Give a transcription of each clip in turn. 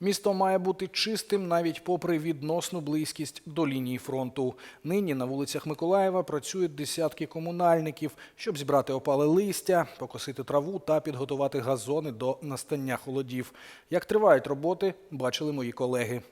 Місто має бути чистим навіть попри відносну близькість до лінії фронту. Нині на вулицях Миколаєва працюють десятки комунальників, щоб зібрати опале листя, покосити траву та підготувати газони до настання холодів. Як тривають роботи, бачили мої колеги.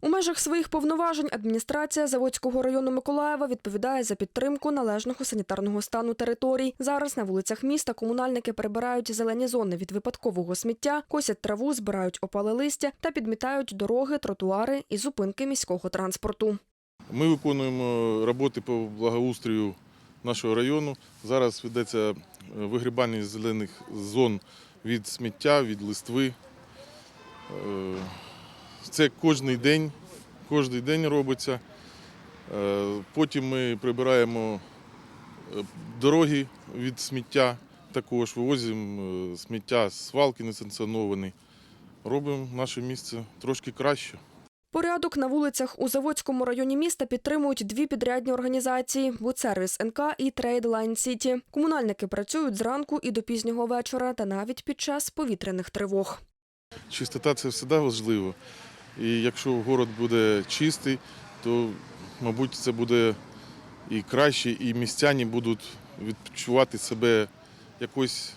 У межах своїх повноважень адміністрація Заводського району Миколаєва відповідає за підтримку належного санітарного стану територій. Зараз на вулицях міста комунальники прибирають зелені зони від випадкового сміття, косять траву, збирають опале листя та підмітають дороги, тротуари і зупинки міського транспорту. Ми виконуємо роботи по благоустрою нашого району. Зараз ведеться е, вигрібання зелених зон від сміття, від листви. Це кожен день, кожен день робиться. Е, Потім ми прибираємо е, дороги від сміття, також вивозимо е, сміття з свалки несанкціоновані. Робимо наше місце трошки краще. Порядок на вулицях у Заводському районі міста підтримують дві підрядні організації – «Будсервіс НК» і «Трейдлайн Сіті». Комунальники працюють зранку і до пізнього вечора та навіть під час повітряних тривог. Чистота це завжди важливо. І якщо город буде чистий, то, мабуть, це буде і краще, і містяні будуть відчувати себе якось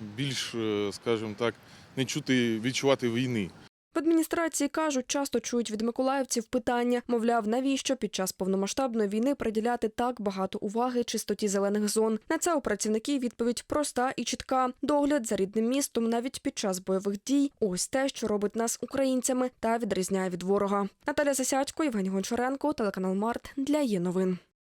більш, е, скажімо так, не чути, відчувати війни. В адміністрації кажуть, часто чують від миколаївців питання, мовляв, навіщо під час повномасштабної війни приділяти так багато уваги чистоті зелених зон. На це у працівників відповідь проста і чітка. Догляд за рідним містом навіть під час бойових дій – ось те, що робить нас українцями та відрізняє від ворога. Наталя Засядько, Євгеній Гончаренко, телеканал Март для є новин.